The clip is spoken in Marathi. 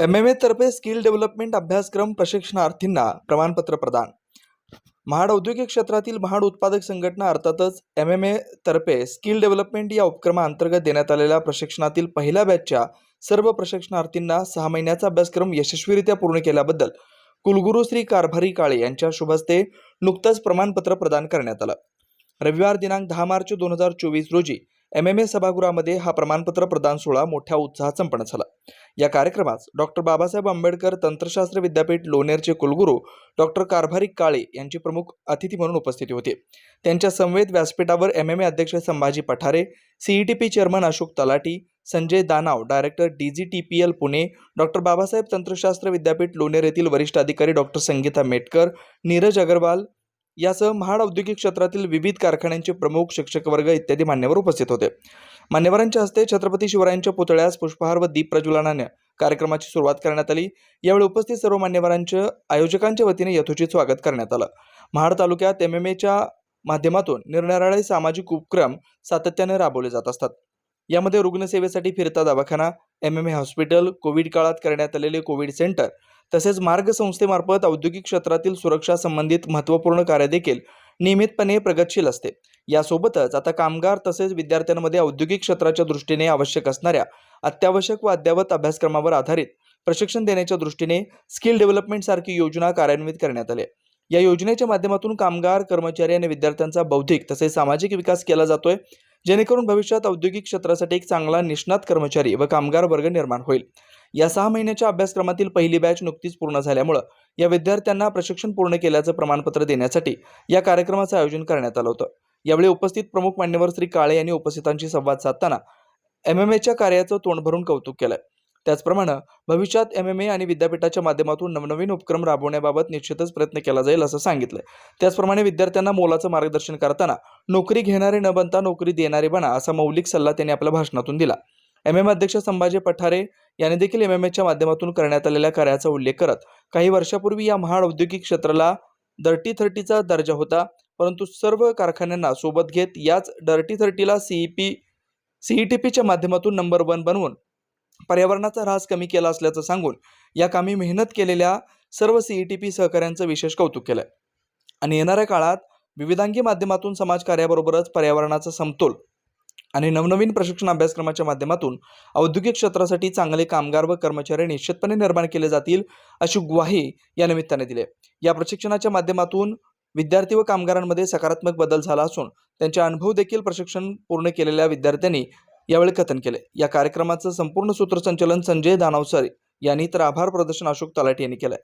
एम एम तर्फे स्किल डेव्हलपमेंट अभ्यासक्रम प्रशिक्षणार्थींना प्रमाणपत्र प्रदान. महाड औद्योगिक क्षेत्रातील महाड उत्पादक संघटना अर्थातच एम एम ए तर्फे स्किल डेव्हलपमेंट या उपक्रमाअंतर्गत देण्यात आलेल्या प्रशिक्षणातील पहिल्या बॅचच्या सर्व प्रशिक्षणार्थींना सहा महिन्याचा अभ्यासक्रम यशस्वीरित्या पूर्ण केल्याबद्दल कुलगुरू श्री कारभारी काळे यांच्या शुभस्ते नुकतंच प्रमाणपत्र प्रदान करण्यात आलं. रविवार दिनांक दहा मार्च दोन हजार चोवीस रोजी एम एम ए सभागृहामध्ये हा प्रमाणपत्र प्रदान सोहळा मोठ्या उत्साहात संपन्न झाला. या कार्यक्रमात डॉक्टर बाबासाहेब आंबेडकर तंत्रशास्त्र विद्यापीठ लोणेरचे कुलगुरू डॉक्टर कारभारी काळे यांची प्रमुख अतिथी म्हणून उपस्थिती होती. त्यांच्या समवेत व्यासपीठावर एम एम ए अध्यक्ष Sambhaji Pathare CET P chairman Ashok Talathi Sanjay Danav director D G T P L Pune doctor Babasaheb तंत्रशास्त्र विद्यापीठ लोणेर येथील वरिष्ठ अधिकारी डॉक्टर संगीता मेटकर नीरज अगरवाल यासह महाड औद्योगिक क्षेत्रातील विविध कारखान्यांचे प्रमुख शिक्षक वर्ग इत्यादी मान्यवर उपस्थित होते. मान्यवरांच्या हस्ते छत्रपती शिवरायांच्या पुतळ्यास पुष्पहार व दीप प्रज्वलनाने कार्यक्रमाची सुरुवात करण्यात आली. यावेळी उपस्थित सर्व मान्यवरांच्या आयोजकांच्या वतीने यथोचित स्वागत करण्यात आलं. महाड तालुक्यात एम एम एच्या माध्यमातून निरनिराळे सामाजिक उपक्रम सातत्याने राबवले जात असतात. यामध्ये रुग्णसेवेसाठी फिरता दवाखाना M M A hospital Covid काळात करण्यात आलेले कोविड सेंटर तसेच मार्ग संस्थेमार्फत औद्योगिक क्षेत्रातील सुरक्षा संबंधित महत्त्वपूर्ण कार्य देखील नियमितपणे प्रगतशील असते. यासोबतच आता कामगार तसेच विद्यार्थ्यांमध्ये औद्योगिक क्षेत्राच्या दृष्टीने आवश्यक असणाऱ्या अत्यावश्यक व अद्ययावत अभ्यासक्रमावर आधारित प्रशिक्षण देण्याच्या दृष्टीने स्किल डेव्हलपमेंट सारखी योजना कार्यान्वित करण्यात आली या योजनेच्या माध्यमातून कामगार कर्मचारी आणि विद्यार्थ्यांचा बौद्धिक तसेच सामाजिक विकास केला जातोय जेणेकरून भविष्यात औद्योगिक क्षेत्रासाठी एक चांगला निष्णात कर्मचारी व कामगार वर्ग निर्माण होईल. या सहा महिन्याच्या अभ्यासक्रमातील पहिली बॅच नुकतीच पूर्ण झाल्यामुळं या विद्यार्थ्यांना प्रशिक्षण पूर्ण केल्याचं प्रमाणपत्र देण्यासाठी या कार्यक्रमाचं आयोजन करण्यात आलं होतं. यावेळी उपस्थित प्रमुख मान्यवर श्री काळे यांनी उपस्थितांशी संवाद साधताना एम एम एच्या कार्याचं तोंड भरून कौतुक केलं त्याचप्रमाणे भविष्यात एम एम ए आणि विद्यापीठाच्या माध्यमातून नवनवीन उपक्रम राबवण्याबाबत निश्चितच प्रयत्न केला जाईल असं सांगितलं त्याचप्रमाणे विद्यार्थ्यांना मोलाचं मार्गदर्शन करताना नोकरी घेणारे न बनता नोकरी देणारे बना असा मौलिक सल्ला त्यांनी आपल्या भाषणातून दिला. एम एम अध्यक्ष संभाजी पठारे यांनी देखील एम एम एच्या माध्यमातून करण्यात आलेल्या कार्याचा उल्लेख करत काही वर्षापूर्वी या महाड औद्योगिक क्षेत्राला डर्टी थर्टीचा दर्जा होता परंतु सर्व कारखान्यांना सोबत घेत याच dirty थर्टीला C E P C E T पीच्या माध्यमातून नंबर वन बनवून पर्यावरणाचा ऱ्हास कमी केला असल्याचं सांगून या कामी मेहनत केलेल्या सर्व सीई टी पी सहकाऱ्यांचं विशेष कौतुक केलंय. आणि येणाऱ्या काळात विविधांगी माध्यमातून समाजकार्याबरोबरच पर्यावरणाचा समतोल आणि नवनवीन प्रशिक्षण अभ्यासक्रमाच्या माध्यमातून औद्योगिक क्षेत्रासाठी चांगले कामगार व कर्मचारी निश्चितपणे निर्माण केले जातील अशी ग्वाही या निमित्ताने दिली या प्रशिक्षणाच्या माध्यमातून विद्यार्थी व कामगारांमध्ये सकारात्मक बदल झाला असून त्यांचे अनुभव देखील प्रशिक्षण पूर्ण केलेल्या विद्यार्थ्यांनी यावेळी कथन केले. या कार्यक्रमाचं संपूर्ण सूत्रसंचलन संजय दानवसर यांनी तर आभार प्रदर्शन अशोक तलाटी यांनी केलंय.